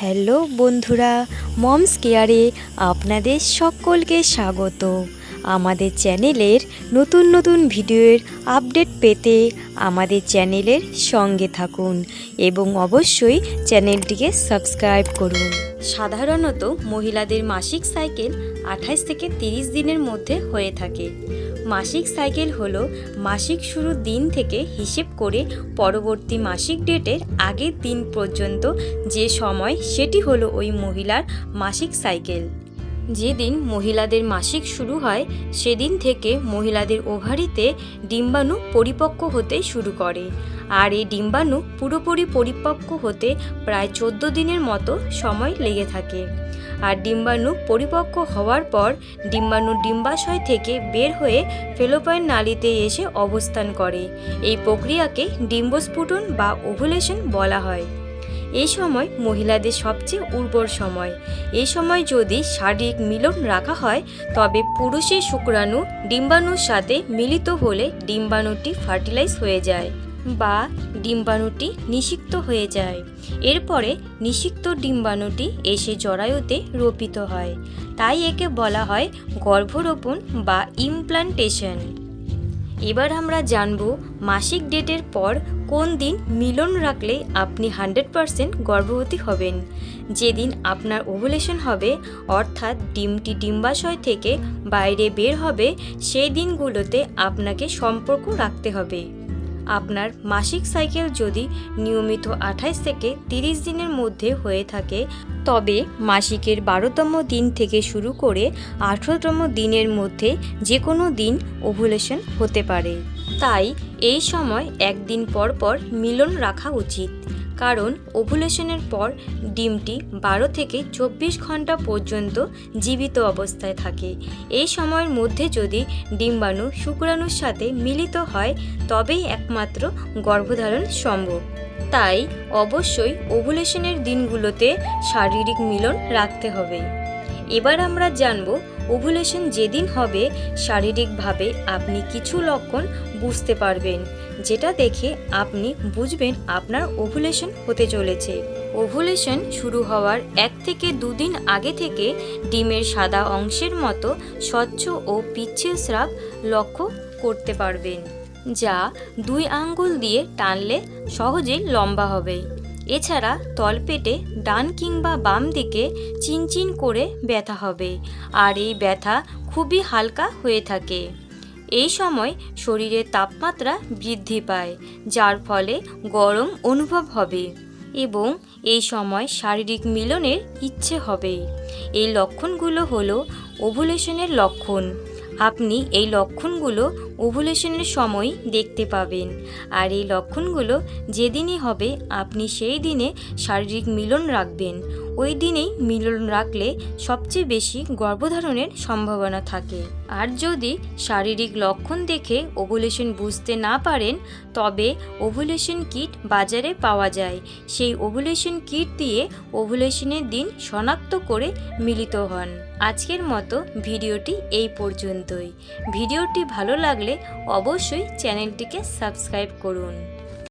Hello বন্ধুরা, moms কেয়ারে আপনাদের সকলকে স্বাগত। আমাদের চ্যানেলের নতুন নতুন ভিডিওর আপডেট পেতে আমাদের চ্যানেলের সঙ্গে থাকুন এবং অবশ্যই চ্যানেলটিকে সাবস্ক্রাইব করুন। সাধারণত মহিলাদের মাসিক সাইকেল আঠাশ থেকে তিরিশ দিনের মধ্যে হয়ে থাকে। মাসিক সাইকেল হলো মাসিক শুরুর দিন থেকে হিসেব করে পরবর্তী মাসিক ডেটের আগের দিন পর্যন্ত যে সময় সেটি হলো ওই মহিলার মাসিক সাইকেল। যেদিন মহিলাদের মাসিক শুরু হয়, সেদিন থেকে মহিলাদের ওভারিতে ডিম্বাণু পরিপক্ক হতে শুরু করে। আর এই ডিম্বাণু পুরোপুরি পরিপক্ক হতে প্রায় চোদ্দ দিনের মতো সময় লেগে থাকে। আর ডিম্বাণু পরিপক্ক হওয়ার পর ডিম্বাণু ডিম্বাশয় থেকে বের হয়ে ফেলোপাইন নালীতে এসে অবস্থান করে। এই প্রক্রিয়াকে ডিম্বস্ফুটন বা ওভুলেশন বলা হয়। এই সময় মহিলাদের সবচেয়ে উর্বর সময়। এই সময় যদি শারীরিক মিলন রাখা হয়, তবে পুরুষের শুক্রাণু ডিম্বাণুর সাথে মিলিত হলে ডিম্বাণুটি ফার্টিলাইজ হয়ে যায়। বা ডিম্বাণুটি নিষিক্ত হয়ে যায়। এরপরে নিষিক্ত ডিম্বাণুটি এসে জরায়ুতে রোপিত হয়। তাই একে বলা হয় গর্ভরোপণ বা ইমপ্লান্টেশন। এবার আমরা জানব মাসিক ডেটের পর কোন দিন মিলন রাখলে আপনি হান্ড্রেড পারসেন্ট গর্ভবতী হবেন। যেদিন আপনার ওভুলেশন হবে, অর্থাৎ ডিমটি ডিম্বাশয় থেকে বাইরে বের হবে, সেই দিনগুলোতে আপনাকে সম্পর্ক রাখতে হবে। আপনার মাসিক সাইকেল যদি নিয়মিত আঠাইশ থেকে তিরিশ দিনের মধ্যে হয়ে থাকে, তবে মাসিকের বারোতম দিন থেকে শুরু করে আঠেরোতম দিনের মধ্যে যে কোনো দিন ওভুলেশন হতে পারে। তাই এই সময় একদিন পর পর মিলন রাখা উচিত। কারণ ওভুলেশনের পর ডিমটি বারো থেকে চব্বিশ ঘণ্টা পর্যন্ত জীবিত অবস্থায় থাকে। এই সময়ের মধ্যে যদি ডিম্বাণু শুক্রাণুর সাথে মিলিত হয়, তবেই একমাত্র গর্ভধারণ সম্ভব। তাই অবশ্যই ওভুলেশনের দিনগুলোতে শারীরিক মিলন রাখতে হবে। এবার আমরা জানব ওভুলেশন যেদিন হবে, শারীরিকভাবে আপনি কিছু লক্ষণ বুঝতে পারবেন। যেটা দেখে আপনি বুঝবেন আপনার ওভুলেশন হতে চলেছে। ওভুলেশন শুরু হওয়ার এক থেকে দুদিন আগে থেকে ডিমের সাদা অংশের মতো স্বচ্ছ ও পিচ্ছিল স্রাব লক্ষ্য করতে পারবেন, যা দুই আঙ্গুল দিয়ে টানলে সহজেই লম্বা হবে। এছাড়া তলপেটে ডান কিংবা বাম দিকে চিনচিন করে ব্যথা হবে, আর এই ব্যথা খুবই হালকা হয়ে থাকে। এই সময় শরীরের তাপমাত্রা বৃদ্ধি পায়, যার ফলে গরম অনুভব হবে এবং এই সময় শারীরিক মিলনের ইচ্ছে হবে। এই লক্ষণগুলো হলো ওভুলেশনের লক্ষণ। আপনি এই লক্ষণগুলো ওভুলেশনের সময় দেখতে পাবেন। আর এই লক্ষণগুলো যেদিনই হবে, আপনি সেই দিনে শারীরিক মিলন রাখবেন। ওই দিনেই মিলন রাখলে সবচেয়ে বেশি গর্ভধারণের সম্ভাবনা থাকে। আর যদি শারীরিক লক্ষণ দেখে ওভুলেশন বুঝতে না পারেন, তবে ওভুলেশন কিট বাজারে পাওয়া যায়। সেই ওভুলেশন কিট দিয়ে ওভুলেশনের দিন শনাক্ত করে মিলিত হন। আজকের মতো ভিডিওটি এই পর্যন্তই। ভিডিওটি ভালো লাগলে অবশ্যই চ্যানেলটিকে সাবস্ক্রাইব করুন।